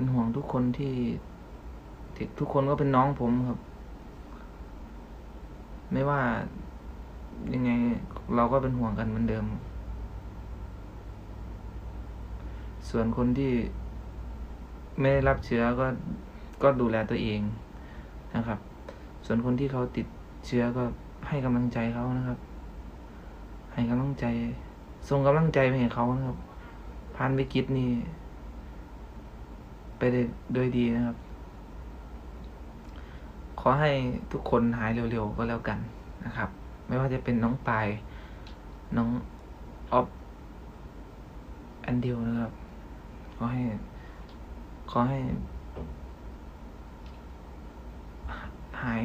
็นห่วงทุกคนที่ที่ทุกคนก็เป็นน้องผมครับ ไม่ว่ายังไงเราก็เป็นห่วงกันเหมือนเดิม ส่วนคนที่ไม่ได้รับเชื้อก็ก็ดูแลตัวเองนะครับ ส่วนคนที่เขาติดเชื้อก็ให้กำลังใจเขานะครับ ให้กำลังใจส่งกำลังใจไปให้เขานะครับ ผ่านวิกฤตนี้ ไปได้โดยดีนะครับ ขอให้ทุกคนหายเร็วๆก็แล้วกันนะครับ ไม่ว่าจะเป็นน้องปาย น้องออฟอันเดียวนะครับ ขอให้ ขอให้ หาย